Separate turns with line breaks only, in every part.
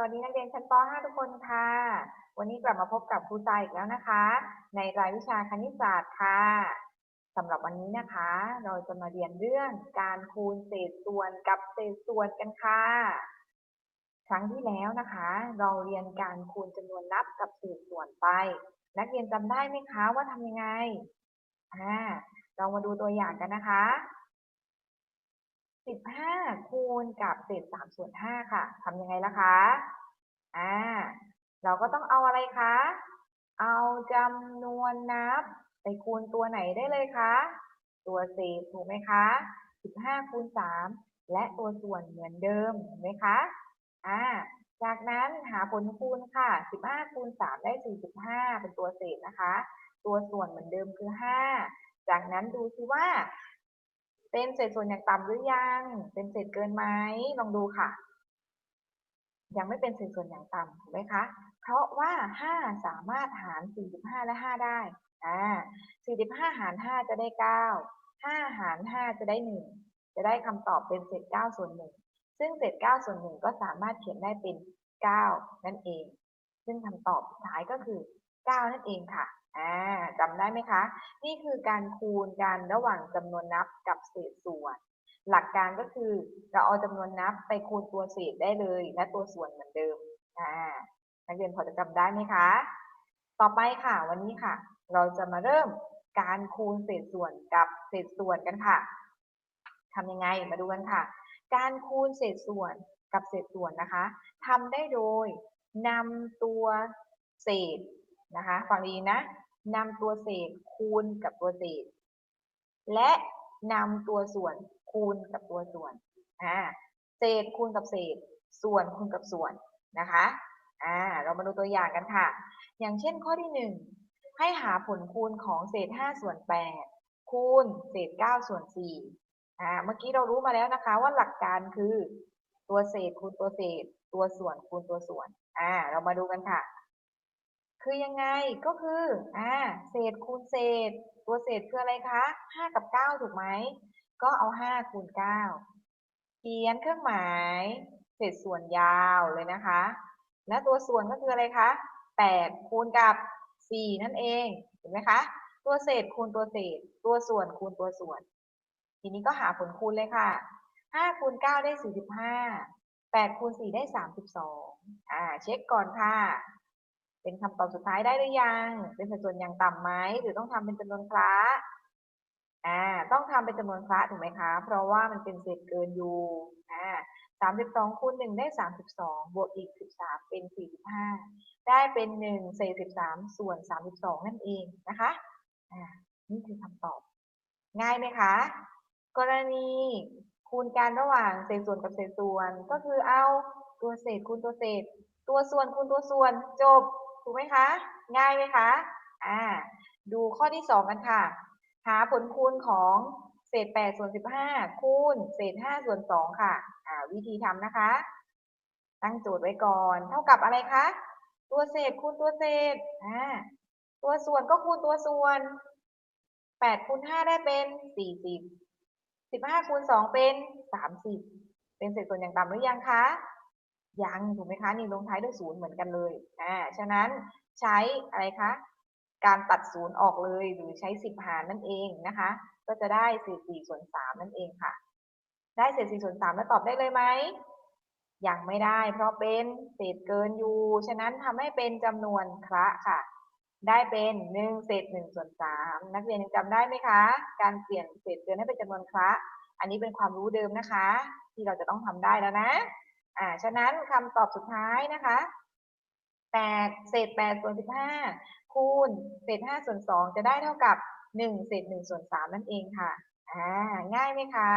สวัสดีนักเรียนชั้นป .5 ทุกคนค่ะ วันนี้กลับมาพบกับครูใจอีกแล้วนะคะ ในรายวิชาคณิตศาสตร์ค่ะสำหรับวันนี้นะคะ เราจะมาเรียนเรื่องการคูณเศษส่วนกับเศษส่วนกันค่ะ ครั้งที่แล้วนะคะ เราเรียนการคูณจำนวนนับกับเศษส่วนไป นักเรียนจำได้ไหมคะว่าทำยังไงอ่าเรามาดูตัวอย่างกันนะคะ 15คูณกับเศษ3ส่วน5ค่ะทำยังไงล่ะคะอ่าเราก็ต้องเอาอะไรคะ เอาจำนวนนับไปคูณตัวไหนได้เลยคะ ตัวเศษถูกไหมคะ15คูณ3และตัวส่วนเหมือนเดิมเห็นไหมคะอ่าจากนั้นหาผลคูณค่ะ 15 คูณ 3 ได้ 45 เป็นตัวเศษนะคะ ตัวส่วนเหมือนเดิมคือ 5 จากนั้นดูซิว่า เป็นเศษส่วนอย่างต่ำหรือยัง เป็นเศษเกินไหมลองดูค่ะ ยังไม่เป็นเศษส่วนอย่างต่ำถูกไหมคะ เพราะว่า 5 สามารถหาร 45 และ 5 ได้ อ่า 45 หาร 5 จะได้ 9 5 หาร 5 จะได้ 1 จะได้คำตอบเป็นเศษ 9 ส่วน 1 ซึ่งเศษ 9 ส่วน 1 ก็สามารถเขียนได้เป็น 9 นั่นเอง ซึ่งคำตอบสุดท้ายก็คือ 9 นั่นเองค่ะ อ่าจำได้ไหมคะ นี่คือการคูณกันระหว่างจำนวนนับกับเศษส่วน หลักการก็คือเราเอาจำนวนนับไปคูณตัวเศษได้เลย และตัวส่วนเหมือนเดิมอ่านักเรียนพอจะจำได้ไหมคะ ต่อไปค่ะวันนี้ค่ะ เราจะมาเริ่มการคูณเศษส่วนกับเศษส่วนกันค่ะทำยังไงมาดูกันค่ะ การคูณเศษส่วนกับเศษส่วนนะคะทำได้โดยนำตัวเศษนะคะฟังดีนะ นำตัวเศษคูณกับตัวเศษ และนำตัวส่วนคูณกับตัวส่วนอ่าเศษคูณกับเศษ ส่วนคูณกับส่วนนะคะอ่าเรามาดูตัวอย่างกันค่ะ อย่างเช่นข้อที่หนึ่งให้หาผลคูณของเศษ 5 ส่วน 8 คูณเศษ 9 ส่วน4อ่าเมื่อกี้เรารู้มาแล้วนะคะว่าหลักการคือตัวเศษคูณตัวเศษ ตัวส่วนคูณตัวส่วนอ่าเรามาดูกันค่ะ คือยังไงก็คืออ่าเศษคูณเศษ ตัวเศษคืออะไรคะ5กับ9ถูกไหมก็เอา5คูณ9เขียนเครื่องหมาย เศษส่วนยาวเลยนะคะ และตัวส่วนก็คืออะไรคะ8คูณกับ4นั่นเองเห็นไหมคะ ตัวเศษคูณตัวเศษ ตัวส่วนคูณตัวส่วน ทีนี้ก็หาผลคูณเลยค่ะ5คูณ9ได้45 8คูณ4ได้32อ่า เช็คก่อนค่ะ เป็นคำตอบสุดท้ายได้หรือยัง เป็นสัดส่วนอย่างต่ำไหมหรือต้องทำเป็นจำนวนคละอ่าต้องทำเป็นจำนวนคละถูกไหมคะ เพราะว่ามันเป็นเศษเกินอยู่อ่า32คูณ1ได้32บสองบวกอีก13เป็น45ได้เป็น1เศษ13ส่วน32นั่นเองนะคะอ่านี่คือคำตอบ ง่ายไหมคะ กรณีคูณกันระหว่างเศษส่วนกับเศษส่วน ก็คือเอาตัวเศษคูณตัวเศษ ตัวส่วนคูณตัวส่วนจบ ถูกไหมคะ ง่ายไหมคะอ่าดูข้อที่2กันค่ะ หาผลคูณของเศษ8ส่วน15คูณเศษ5ส่วน2ค่ะอ่าวิธีทำนะคะ ตั้งโจทย์ไว้ก่อน เท่ากับอะไรคะตัวเศษคูณตัวเศษอ่าตัวส่วนก็คูณตัวส่วน8คูณ5ได้เป็น40 15คูณ2เป็น30เป็นเศษส่วนอย่างต่ำหรือยังคะ ยังถูกไหมคะนี่ลงท้ายด้วยศูนย์เหมือนกันเลยอ่าฉะนั้นใช้อะไรคะการตัดศูนย์ออกเลยหรือใช้10หารนั่นเองนะคะ ก็จะได้เศษ4ส่วน3นั่นเองค่ะ ได้เศษ4ส่วน3แล้วตอบได้เลยไหมยังไม่ได้ เพราะเป็นเศษเกินอยู่ ฉะนั้นทำให้เป็นจำนวนคละค่ะ ได้เป็น1เศษ1ส่วน3นักเรียนยังจำได้ไหมคะ การเปลี่ยนเศษเกินให้เป็นจำนวนคละอันนี้เป็นความรู้เดิมนะคะ ที่เราจะต้องทำได้แล้วนะ อ่า ฉะนั้นคำตอบสุดท้ายนะคะ8เศษ8ส่วน15คูณเศษ5ส่วน2จะได้เท่ากับ1เศษ1ส่วน3นั่นเองค่ะ อ่า ง่ายไหมคะ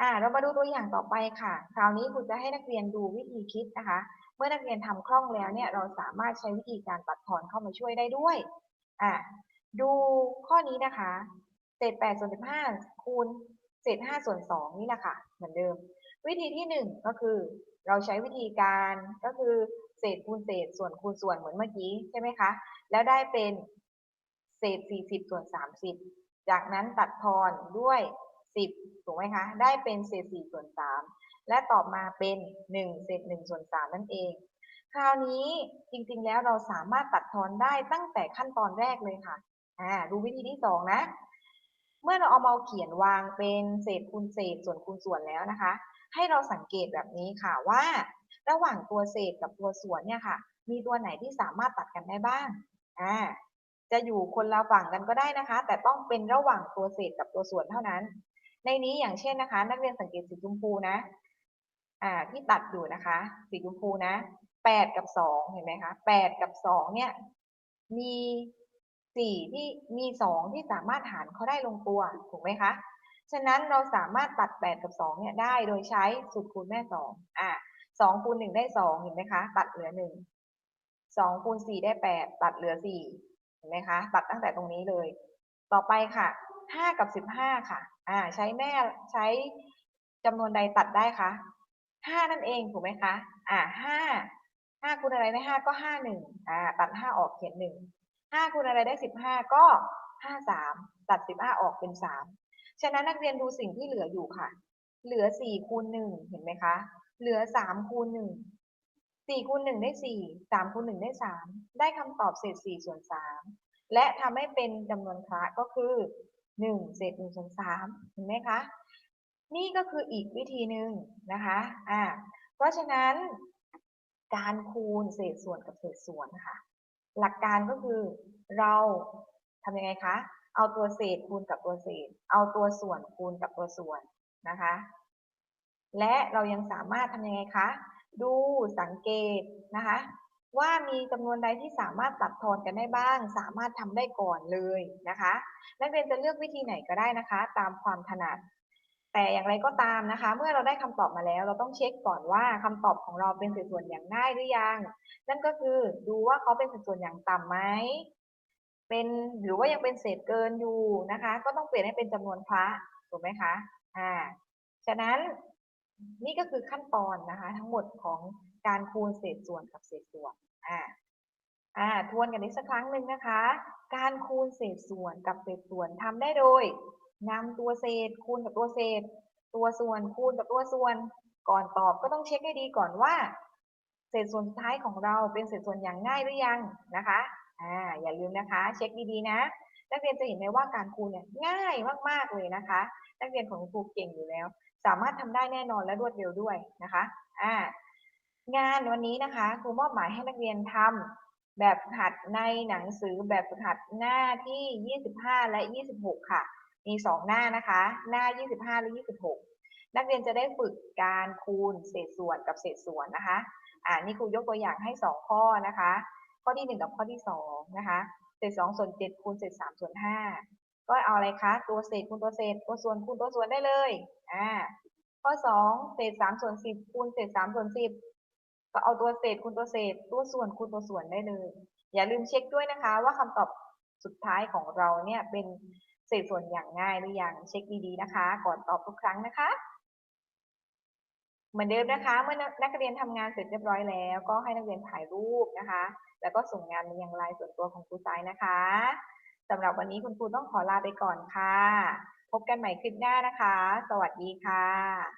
อ่า เรามาดูตัวอย่างต่อไปค่ะ คราวนี้ครูจะให้นักเรียนดูวิธีคิดนะคะ เมื่อนักเรียนทำคล่องแล้วเนี่ย เราสามารถใช้วิธีการตัดทอนเข้ามาช่วยได้ด้วย อ่า ดูข้อนี้นะคะ เศษ8ส่วน15คูณเศษ5ส่วน2นี่แหละค่ะ เหมือนเดิม วิธีที่ 1 ก็คือ เราใช้วิธีการก็คือเศษคูณเศษส่วนคูณส่วนเหมือนเมื่อกี้ใช่ไหมคะ แล้วได้เป็นเศษ 40 ส่วน 30 จากนั้นตัดทอนด้วย 10 ถูกไหมคะ ได้เป็นเศษ 4 ส่วน 3 และตอบมาเป็น 1 เศษ 1 ส่วน 3 นั่นเอง คราวนี้จริงๆ แล้วเราสามารถตัดทอนได้ตั้งแต่ขั้นตอนแรกเลยค่ะ อ่า ดูวิธีที่สองนะ เมื่อเราเอามาเขียนวางเป็นเศษคูณเศษส่วนคูณส่วนแล้วนะคะ ให้เราสังเกตแบบนี้ค่ะว่า ระหว่างตัวเศษกับตัวส่วนเนี่ยค่ะ มีตัวไหนที่สามารถตัดกันได้บ้างอ่าจะอยู่คนละฝั่งกันก็ได้นะคะ แต่ต้องเป็นระหว่างตัวเศษกับตัวส่วนเท่านั้น ในนี้อย่างเช่นนะคะ นักเรียนสังเกตสีชมพูนะอ่าที่ตัดอยู่นะคะ สีชมพูนะแปดกับสองเห็นไหมคะแปดกับสองเนี่ยมีสี่ที่มีสองที่สามารถหารเขาได้ลงตัวถูกไหมคะ ฉะนั้นเราสามารถตัดแปดกับสองเนี่ยได้โดยใช้สูตรคูณแม่สองอ่าสองคูณหนึ่งได้สองเห็นไหมคะ ตัดเหลือหนึ่งสองคูณสี่ได้แปดตัดเหลือสี่เห็นไหมคะ ตัดตั้งแต่ตรงนี้เลย ต่อไปค่ะห้ากับสิบห้าค่ะ อ่า ใช้แม่ใช้จำนวนใดตัดได้คะห้านั่นเองถูกไหมคะ อ่าห้าห้าคูณอะไรได้ห้าก็ห้าหนึ่งอ่า ตัดห้าออกเขียนหนึ่งห้าคูณอะไรได้สิบห้าก็ห้าสามตัดสิบห้าออกเป็นสาม ฉะนั้นนักเรียนดูสิ่งที่เหลืออยู่ค่ะ เหลือสี่คูณหนึ่งเห็นไหมคะ เหลือสามคูณหนึ่งสี่คูณหนึ่งได้สี่สามคูณหนึ่งได้สามได้คำตอบเศษสี่ส่วนสามและทำให้เป็นจำนวนคละก็คือหนึ่งเศษหนึ่งส่วนสามเห็นไหมคะ นี่ก็คืออีกวิธีหนึ่งนะคะอ่าเพราะฉะนั้น การคูณเศษส่วนกับเศษส่วนนะคะหลักการก็คือเราทำยังไงคะ เอาตัวเศษคูณกับตัวเศษ เอาตัวส่วนคูณกับตัวส่วนนะคะ และเรายังสามารถทำยังไงคะ ดูสังเกตนะคะ ว่ามีจำนวนใดที่สามารถตัดทอนกันได้บ้าง สามารถทำได้ก่อนเลยนะคะ นักเรียนจะเลือกวิธีไหนก็ได้นะคะ ตามความถนัดแต่อย่างไรก็ตามนะคะ เมื่อเราได้คำตอบมาแล้ว เราต้องเช็คก่อนว่าคำตอบของเราเป็นสัดส่วนอย่างง่ายหรือยัง นั่นก็คือดูว่าเขาเป็นสัดส่วนอย่างต่ำไหม เป็นหรือว่ายังเป็นเศษเกินอยู่นะคะ ก็ต้องเปลี่ยนให้เป็นจำนวนพระถูกไหมคะอ่าฉะนั้นนี่ก็คือขั้นตอนนะคะ ทั้งหมดของการคูณเศษส่วนกับเศษส่วนอ่าอ่าทวนกันอีกสักครั้งหนึ่งนะคะ การคูณเศษส่วนกับเศษส่วนทำได้โดยนำตัวเศษคูณกับตัวเศษ ตัวส่วนคูณกับตัวส่วน ก่อนตอบก็ต้องเช็คให้ดีก่อนว่า เศษส่วนสุดท้ายของเราเป็นเศษส่วนอย่างง่ายหรือยังนะคะ อ่าอย่าลืมนะคะ เช็คดีๆนะ นักเรียนจะเห็นไหมว่าการคูณเนี่ยง่ายมากๆเลยนะคะ นักเรียนของครูเก่งอยู่แล้ว สามารถทำได้แน่นอนและรวดเร็วด้วยนะคะอ่างานวันนี้นะคะครูมอบหมายให้นักเรียนทำแบบฝึกหัดในหนังสือแบบฝึกหัดหน้าที่ 25 และ 26 ค่ะ มี 2 หน้านะคะ หน้า 25 และ 26 นักเรียนจะได้ฝึกการคูณเศษส่วนกับเศษส่วนนะคะ อ่านี่ครูยกตัวอย่างให้ 2 ข้อนะคะ ข้อที่ 1 กับข้อที่ 2 นะคะ เศษ 2 ส่วน 7 คูณเศษ 3 ส่วน 5 ก็เอาอะไรคะ ตัวเศษคูณตัวเศษ ตัวส่วนคูณตัวส่วนได้เลย อ่า ข้อ 2 เศษ 3 ส่วน 10 คูณเศษ 3 ส่วน 10 ก็เอาตัวเศษคูณตัวเศษ ตัวส่วนคูณตัวส่วนได้เลย อย่าลืมเช็คด้วยนะคะว่าคำตอบสุดท้ายของเราเนี่ยเป็นเศษส่วนอย่างง่ายหรือยัง เช็คดีๆนะคะ ก่อนตอบทุกครั้งนะคะ เหมือนเดิมนะคะ เมื่อนักเรียนทำงานเสร็จเรียบร้อยแล้ว ก็ให้นักเรียนถ่ายรูปนะคะ แล้วก็ส่งงานมายังไลน์ส่วนตัวของครูซายนะคะสำหรับวันนี้คุณครูต้องขอลาไปก่อนค่ะ พบกันใหม่คลิปหน้านะคะ สวัสดีค่ะ